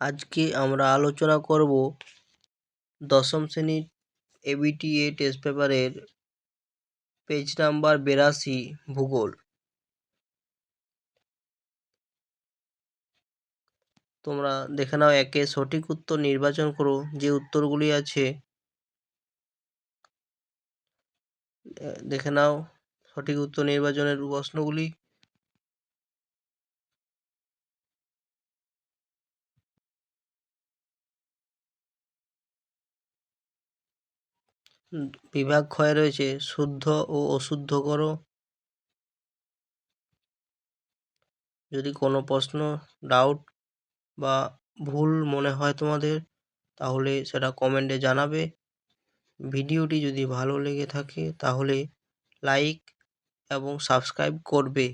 আজকে আমরা আলোচনা করব দশম শ্রেণির এবিটিএ টেস্ট পেপারের পেজ নাম্বার বিরাশি, ভূগোল। তোমরা দেখে নাও, একে সঠিক উত্তর নির্বাচন করো, যে উত্তরগুলি আছে। দেখে নাও, সঠিক উত্তর নির্বাচনের প্রশ্নগুলি। বিভাগ ক্ষয় রয়েছে, শুদ্ধ ও অশুদ্ধ করো। যদি কোনো প্রশ্ন ডাউট বা ভুল মনে হয় তোমাদের, তাহলে সেটা কমেন্টে জানাবে। ভিডিওটি যদি ভালো লেগে থাকে, তাহলে লাইক এবং সাবস্ক্রাইব করবে।